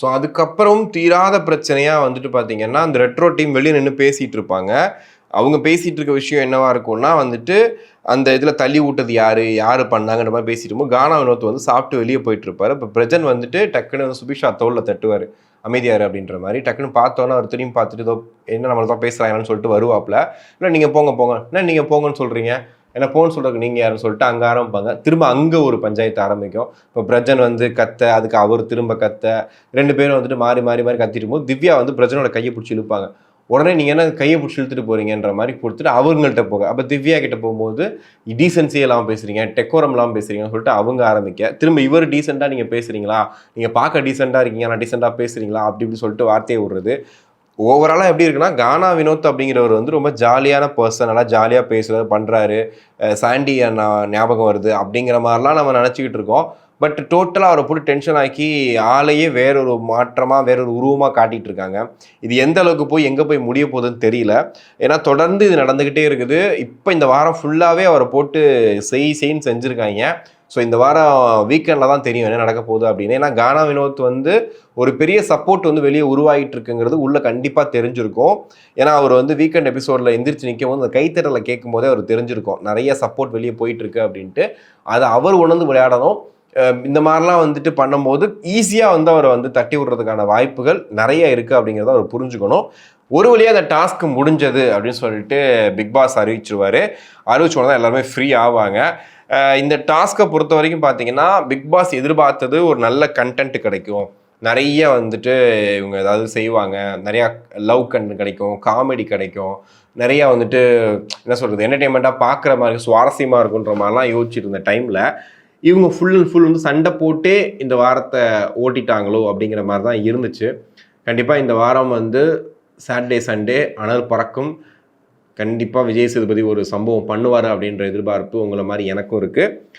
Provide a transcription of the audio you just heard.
So அதுக்கப்புறம் தீராத பிரச்சனையாக வந்துட்டு பார்த்தீங்கன்னா அந்த ரெட்ரோ டீம் வெளியே நின்று பேசிகிட்டு இருப்பாங்க அவங்க பேசிகிட்டு இருக்க விஷயம் என்னவா இருக்கும்னா வந்துட்டு அந்த இதில் தள்ளி விட்டது யார்? யார் பண்ணாங்கன்ற மாதிரி பேசிட்டு இருக்கும்போது கானா வினோத் வந்து சாப்பிட்டு வெளியே போயிட்டு இருப்பார் இப்போ பிரஜன் வந்துட்டு டக்குன்னு வந்து சுபிஷா தோளில் தட்டுவார். அமைதியார் அப்படின்ற மாதிரி. டக்குன்னு பார்த்தோன்னே அவர் திரும்பி பார்த்துட்டு ஏதோ என்ன நம்மளை தான் பேசுகிறாங்கன்னு சொல்லிட்டு வருவாப்ல. இல்லை நீங்கள் போங்க போங்க. என்ன நீங்கள் போங்கன்னு சொல்கிறீங்க ஏன்னா போன் சொல்கிறதுக்கு நீங்கள் யாருன்னு சொல்லிட்டு அங்கே ஆரம்பிப்பாங்க. திரும்ப அங்கே ஒரு பஞ்சாயத்து ஆரம்பிக்கும். இப்போ பிரஜன் வந்து கத்த அதுக்கு அவர் திரும்ப கத்த ரெண்டு பேரும் வந்துட்டு மாறி மாறி மாறி கத்திட்டு போது திவ்யா வந்து பிரஜனோட கையை பிடிச்சி இழுப்பாங்க. உடனே நீங்கள் என்ன கையை பிடிச்சி இழுத்துட்டு போறீங்கன்ற மாதிரி கொடுத்துட்டு அவங்கள்ட்ட போங்க. அப்போ திவ்யா கிட்ட போகும்போது டீசென்சி எல்லாம் டெக்கோரம்லாம் டெக்கோரம் எல்லாம் சொல்லிட்டு அவங்க ஆரம்பிக்க. திரும்ப இவர் டீசெண்டாக நீங்கள் பேசுகிறீங்களா நீங்கள் பார்க்க டீசெண்டாக இருக்கீங்க நான் டீசெண்டாக பேசுகிறீங்களா அப்படி இப்படி சொல்லிட்டு வார்த்தையை விடுறது. ஓவராலாக எப்படி இருக்குன்னா கானா வினோத் அப்படிங்கிறவர் வந்து ரொம்ப ஜாலியான பர்சன் நல்லா ஜாலியாக பேசுகிறது பண்ணுறாரு சாண்டி ஞாபகம் வருது அப்படிங்கிற மாதிரிலாம் நம்ம நினச்சிக்கிட்டு இருக்கோம். பட் டோட்டலாக அவரை போட்டு டென்ஷன் ஆக்கி ஆளையே வேறொரு மாற்றமாக வேறொரு உருவமாக காட்டிகிட்டு இருக்காங்க. இது எந்த அளவுக்கு போய் எங்கே போய் முடிய போகுதுன்னு தெரியல. ஏன்னா தொடர்ந்து இது நடந்துக்கிட்டே இருக்குது. இப்போ இந்த வாரம் ஃபுல்லாகவே அவரை போட்டு செய் செய்ன்னு செஞ்சுருக்காங்க. ஸோ இந்த வாரம் வீக்கெண்டில் தான் தெரியும் என்ன நடக்க போகுது அப்படின்னு. ஏன்னா கானா வினோத் வந்து ஒரு பெரிய சப்போர்ட் வந்து வெளியே உருவாகிட்டு இருக்குங்கிறது உள்ளே கண்டிப்பாக தெரிஞ்சிருக்கும். ஏன்னா அவர் வந்து வீக்கெண்ட் எபிசோடில் எந்திரிச்சு நிற்கும் போது அந்த கைத்தட்டலை கேட்கும் போதே அவர் தெரிஞ்சிருக்கும். நிறைய சப்போர்ட் வெளியே போயிட்டுருக்கு அப்படின்ட்டு. அதை அவர் உணர்ந்து விளையாடணும். இந்த மாதிரிலாம் வந்துட்டு பண்ணும்போது ஈஸியாக வந்து அவரை வந்து தட்டி விடுறதுக்கான வாய்ப்புகள் நிறைய இருக்குது அப்படிங்கிறத அவர் புரிஞ்சுக்கணும். ஒரு வழியாக அந்த டாஸ்க் முடிஞ்சது அப்படின்னு சொல்லிட்டு பிக் பாஸ் அறிவிச்சிருவாரு. அறிவிச்சோன்னா தான் எல்லாருமே ஃப்ரீ ஆவாங்க. இந்த டாஸ்க்கை பொறுத்த வரைக்கும் பார்த்தீங்கன்னா பிக் பாஸ் எதிர்பார்த்தது ஒரு நல்ல கண்டென்ட் கிடைக்கும். நிறைய வந்துட்டு இவங்க ஏதாவது செய்வாங்க. நிறையா லவ் கண்ட் கிடைக்கும் காமெடி கிடைக்கும். நிறையா வந்துட்டு என்ன சொல்கிறது என்டர்டெயின்மெண்ட்டாக பார்க்குற மாதிரி சுவாரஸ்யமாக இருக்குன்ற மாதிரிலாம் யோசிச்சுருந்த டைமில் இவங்க ஃபுல் அண்ட் ஃபுல் வந்து சண்டை போட்டே இந்த வாரத்தை ஓட்டிட்டாங்களோ அப்படிங்கிற மாதிரி தான் இருந்துச்சு. கண்டிப்பாக இந்த வாரம் வந்து சாட்டர்டே சண்டே அனல் பறக்கும். கண்டிப்பாக விஜய் சேதுபதி ஒரு சம்பவம் பண்ணுவார் அப்படின்ற எதிர்பார்ப்பு உங்களை மாதிரி எனக்கும் இருக்குது